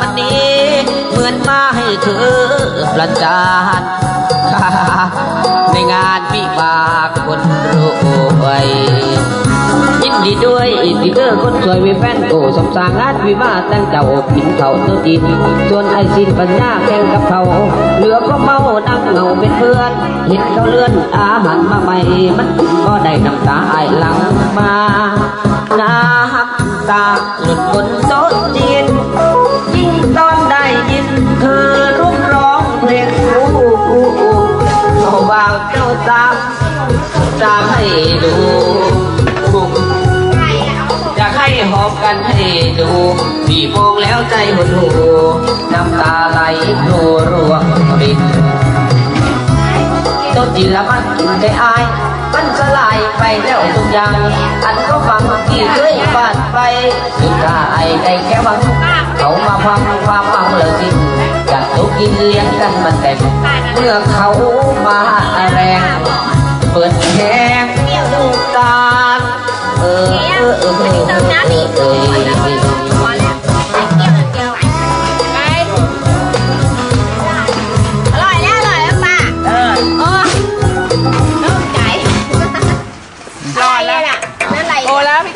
วันนี้เหมือนมาให้เธอประจานในงานวิวาห์คนรวยยินดีด้วยอินดีเดอร์คนสวยมีแฟนโกสมสางงานวิวาห์แต่งเจ้ากินเขาตัวจีส่วนไอซินปัญญาแข่งกับเขาเหลือก็เมานั่งเหงาเป็นเพื่อนเห็นเขาเลื่อนอาหารมาใหม่มันก็ได้น้ำตาไอหลังมาน้ำตาหลุดบนโต๊ะจีน กันให้ดูพี่มองแล้วใจหดหูน้ำตาไหลโนร่วงรินต้นจิละมันกินใจอาย มันสลายไปแล้วทุกอย่าง อันก็ฟังที่เคยบาดไปสุดท้ายได้แค่วังเขามาพังความเมาเลยสิจะตุกกินเลี้ยงกันมันแต่เมื่อเขามาแรง เปิดแขงลูกตาเออ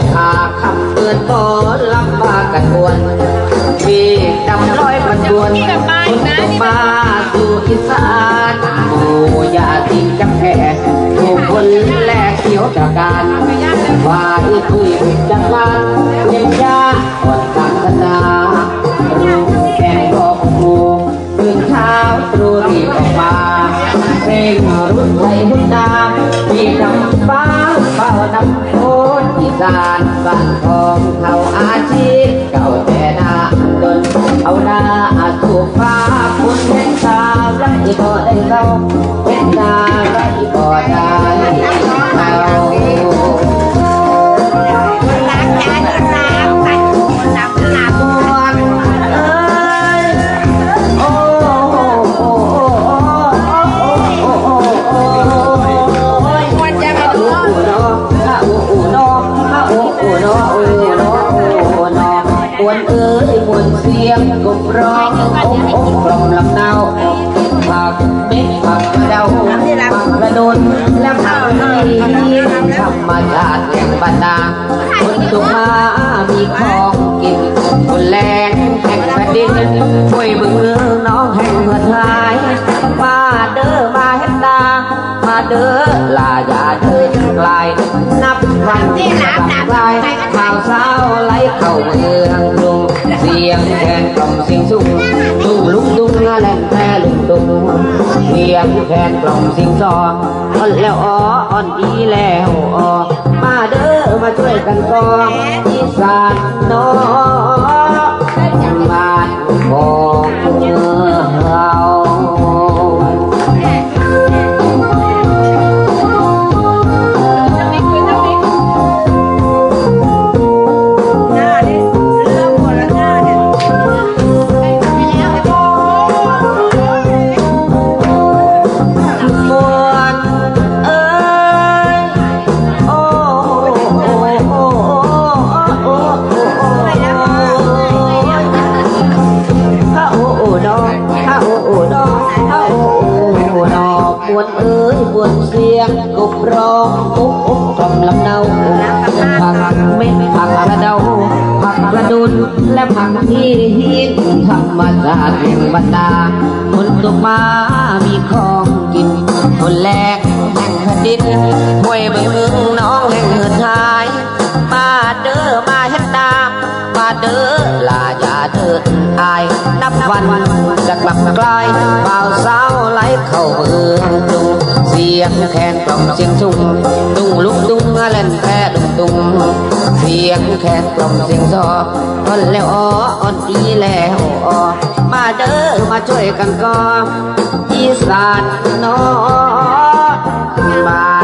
เขียนคาคำเตือนบอลำบากกันบวนพี่ดำร้อยปันบวนคนตกมาสู่อีสานหมูยาติงจังแผ่ถูกคนแลกเขียวจากการว่าที่คุยจากการเย็นยาอ่อนศาสนารูปแกงบอกครูตื่นเช้าตรู่รีบออกมาเพลงรุ่นไทยรุ่นดาพี่านบ้านของเขาอาชีพเก่าแต่นาจนเอาหน้าถูกฟ้าคุณแห่งตาวไรก็ได้เราเป็นนา ธรรมชาติแห่งบรรดาคนตุมามีของกินคนแรงแห่งแผ่นดินช่วยบึงเมืองน้องแห่งเมืองไทยมาเด้อมาเฮ็ดตามาเด้อลาอย่าเด้อไกลนับวันที่นับนับไกลข่าวเช้าไหลเข้าเมืองกรุงเสียงแคนกล่อมเสียงสูงตุ้ง ตุงเวียงแคนกล่องสิงซองอ่อนแล้วอ๋ออ่อนดีแล้วอ๋อมาเด้อมาช่วยกันกองอีสานน้อง โอ้โอ้ดอกข้าโอ้โอ้ดอปวดเอ้ยปวดเสียงกบร้องอุ๊บอุ๊บกล่อมลำเนาผักเม็ดผักกระเดาผักกระดุนและผักที่หินธรรมชาติแห่งบรรดาคนตกมามีของกินคนแรกแห่งแผ่นดินห้วยเมื บ่าวสาวไหลเข้าเอืองกรุงเสียงแคนกล่อมเสียงสุ่งตุงลุกตุงเล่นแพ้ดุงตุงเสียงแคนกล่อมเสียงซออ่อนแล้วอ้ออ่อนอีแล้วอ้อมาเด้อมาช่วยกันก่ออีสานนอบ้า